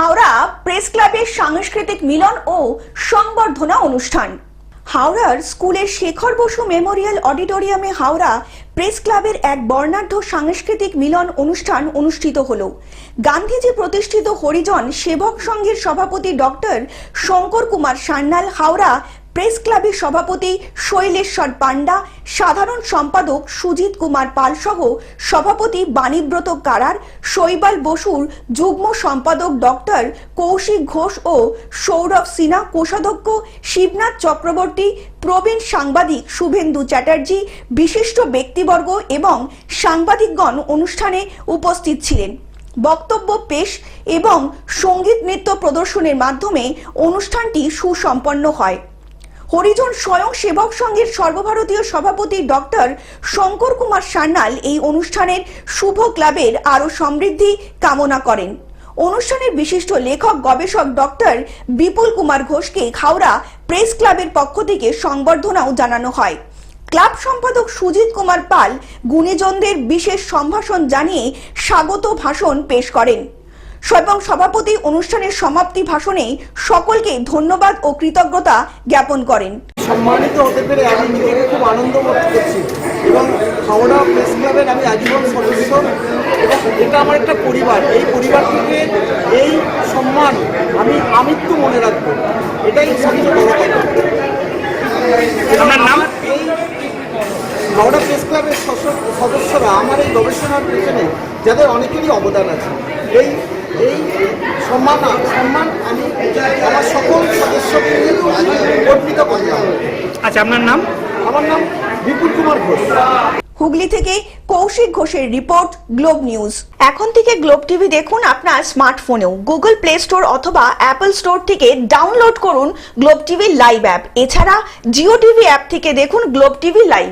Howrah press ক্লাবের সাংস্কৃতিক মিলন ও সংবর্ধনা অনুষ্ঠান। হাওড়ার স্কুলের শেখর বসু মেমোরিয়াল অডিটোরিয়ামে হাওড়া প্রেস ক্লাবের এক বর্ণাঢ্য সাংস্কৃতিক মিলন অনুষ্ঠান অনুষ্ঠিত হল। গান্ধীজি প্রতিষ্ঠিত হরিজন সেবক সংঘের সভাপতি ডক্টর শঙ্কর কুমার সান্যাল হাওড়া প্রেস ক্লাবের সভাপতি শৈলেশ্বর পান্ডা সাধারণ সম্পাদক সুজিত কুমার পাল সহ সভাপতি বাণীব্রত কারার, শৈবাল বসুর যুগ্ম সম্পাদক ডক্টর কৌশিক ঘোষ ও সৌরভ সিনহা কোষাধ্যক্ষ শিবনাথ চক্রবর্তী, প্রবীণ সাংবাদিক শুভেন্দু চ্যাটার্জি, বিশিষ্ট ব্যক্তিবর্গ এবং সাংবাদিকগণ অনুষ্ঠানে উপস্থিত ছিলেন। বক্তব্য পেশ এবং সংগীত নৃত্য প্রদর্শনের মাধ্যমে অনুষ্ঠানটি সুসম্পন্ন হয়। হরিজন স্বয়ং সেবক সংঘের সর্বভারতীয় সভাপতি ডক্টর শঙ্কর কুমার সান্যাল এই অনুষ্ঠানের শুভ ক্লাবের আরও সমৃদ্ধি কামনা করেন। অনুষ্ঠানের বিশিষ্ট লেখক, গবেষক ডক্টর বিপুল কুমার ঘোষকে হাওড়া প্রেস ক্লাবের পক্ষ থেকে সংবর্ধনাও জানানো হয়। ক্লাব সম্পাদক সুজিত কুমার পাল গুণীজনদের বিশেষ সম্ভাষণ জানিয়ে স্বাগত ভাষণ পেশ করেন। এবং সভাপতি অনুষ্ঠানের সমাপ্তি ভাষণে সকলকে ধন্যবাদ ও কৃতজ্ঞতা জ্ঞাপন করেন। সম্মানিত হতে পেরে আমি নিজেকে খুব আনন্দ বোধ করছি এবং হাওড়া প্রেস ক্লাবের আমি আজীবন সদস্য এবং এটা আমার একটা পরিবার। এই পরিবার থেকে এই সম্মান আমি আমৃত্যু মনে রাখব। এটাই সবচেয়ে বড় কথা। নাম? এই হাওড়া প্রেস ক্লাবের সদস্যরা আমার এই গবেষণার পেছনে যাদের অনেকেরই অবদান আছে। এই এই সম্মান সম্মান আমি আমার সকল সদস্যকে অর্পিত করলাম আচ্ছা আপনার নাম? আমার নাম বিপুল কুমার ঘোষ। হুগলি থেকে কৌশিক ঘোষের রিপোর্ট গ্লোব নিউজ। এখন থেকে গ্লোব টিভি দেখুন আপনার স্মার্টফোনেও। গুগল প্লে স্টোর অথবা অ্যাপল স্টোর থেকে ডাউনলোড করুন গ্লোব টিভি লাইভ অ্যাপ। এছাড়া জিও টিভি অ্যাপ থেকে দেখুন গ্লোব টিভি লাইভ।